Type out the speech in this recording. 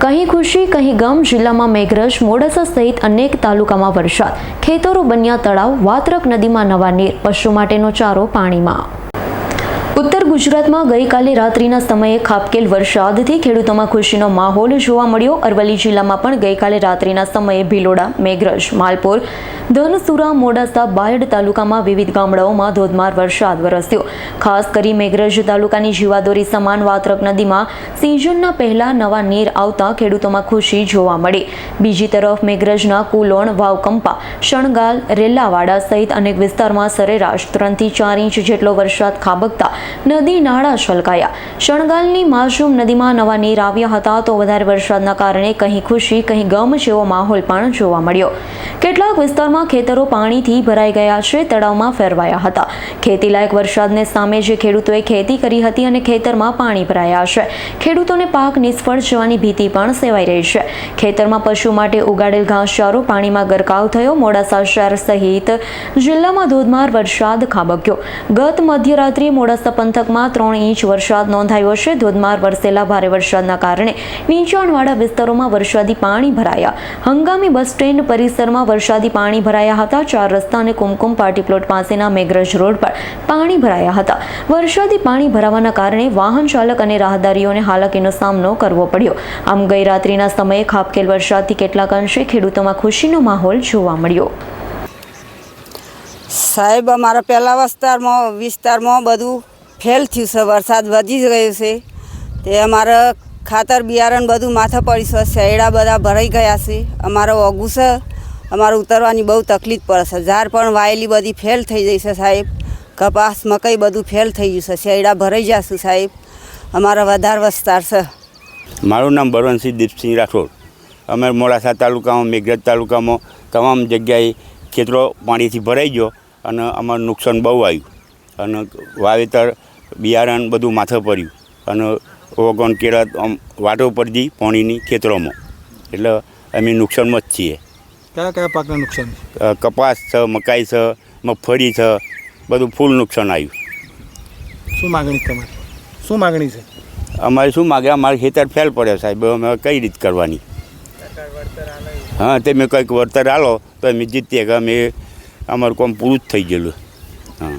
કहीं ખુશી, કહી ગમ, જિલ્લામાં મેઘરજ, મોડાસા સહિત અનેક તાલુકામાં વરસાદ. ખેતરો, બન્યા તળાવ, વાત્રક નદીમાં નવા નીર. પશુ માટેનો ચારો પાણીમાં. ઉત્તર ગુજરાતમાં ગઈકાલે રાત્રિના સમયે ખાબકેલ વરસાદથી ખેડૂતોમાં ખુશીનો માહોલ જોવા મળ્યો. અરવલ્લી જિલ્લામાં પણ ગઈકાલે રાત્રિના સમયે ભિલોડા, મેઘરજ, માલપુર, ધનસુરા, મોડાસા, બાયડ તાલુકામાં વિવિધ ગામડાઓમાં ધોધમાર વરસાદ વરસ્યો. ખાસ કરી મેઘરજ તાલુકાની જીવાદોરી સમાન વાત્રક નદીમાં સિઝનના પહેલા નવા નીર આવતા ખેડૂતોમાં ખુશી જોવા મળી. બીજી તરફ મેઘરજના કુલોણ, વાવકંપા, શણગાલ રેલાવાડા સહિત અનેક વિસ્તારમાં સરેરાશ ત્રણથી ચાર ઇંચ જેટલો વરસાદ ખાબકતા નદી નાળા છલકાયા શણગાલની માસૂમ નદીમાં નવા નીર આવ્યા હતા તો વધારે વરસાદના કારણે કંઈ ખુશી કહી ગમ જેવો માહોલ પણ જોવા મળ્યો. કેટલાક વિસ્તારમાં ખેતરો પાણીથી ભરાઈ ગયા છે, તળાવમાં ફેરવાયા હતા. ખેતીલાયક વરસાદને સામે જે ખેડૂતોએ ખેતી કરી હતી અને ખેતરમાં પાણી ભરાયા છે. ખેડૂતોને પાક નિષ્ફળ જવાની ભીતિ પણ સેવાઈ રહી છે. ખેતરમાં પશુ માટે ઉગાડેલ ઘાસચારો પાણીમાં ગરકાવ થયો. મોડાસા શહેર સહિત જિલ્લામાં ધોધમાર વરસાદ ખાબક્યો. ગત મધ્યરાત્રિએ મોડાસા પંથકમાં ત્રણ ઇંચ વરસાદ નોંધાયો છે. ધોધમાર વરસેલા ભારે વરસાદના કારણે નીચાણવાળા વિસ્તારોમાં વરસાદી પાણી ભરાયા. હંગામી બસ સ્ટેન્ડ પરિસરમાં વરસાદી પાણી ભરાયા હતા. ચાર રસ્તા અને કુમકુમ પાર્ટી પ્લોટ પાસેના મેઘરજ રોડ પર પાણી ભરાયા હતા. વરસાદી પાણી ભરાવાના કારણે વાહન ચાલક અને રાહદારીઓને હાલાકીનો સામનો કરવો પડ્યો. આમ ગઈ રાત્રિના સમયે ખાબકેલ વરસાદથી કેટલાક અંશે ખેડૂતોમાં ખુશીનો માહોલ જોવા મળ્યો. સાહેબ, અમારા પહેલા વિસ્તારમાં વિસ્તારમાં બધું ફેલ થયું છે, વરસાદ વધી જ ગયો છે. તે અમારે ખાતર, બિયારણ બધું માથે પડ્યું છે શેડા બધા ભરાઈ ગયા છે. અમારો ઓગું છે, અમારે ઉતરવાની બહુ તકલીફ પડે છે. ઝાડ પણ વાયેલી બધી ફેલ થઈ ગઈ છે સાહેબ. કપાસ, મકઈ બધું ફેલ થઈ ગયું છે. શેડા ભરાઈ જશે સાહેબ. અમારા વધારે વિસ્તાર છે. મારું નામ બળવંતસિંહ દીપસિંહ રાઠોડ. અમે મોડાસા તાલુકામાં, મેઘરજ તાલુકામાં તમામ જગ્યાએ ખેતરો પાણીથી ભરાઈ ગયો અને અમારું નુકસાન બહુ આવ્યું. અને વાવેતર બિયારણ બધું માથે પડ્યું. અને ઓગણ કેળા આમ વાટો પડતી પાણીની ખેતરોમાં. એટલે અમે નુકસાનમાં જ છીએ. કયા કયા પાકના નુકસાન કપાસ છે મકાઈ છે મગફળી છે બધું ફૂલ નુકસાન આવ્યું. શું માગણી તમારી? શું માગણી છે? અમારે શું માગે? અમારે ખેતર ફેલ પડ્યો સાહેબ. અમે કઈ રીત કરવાની? હા તે મેં કંઈક વળતર આલો તો અમે જીતીએ કે અમે અમારું કામ પૂરું જ થઈ ગયેલું. હા.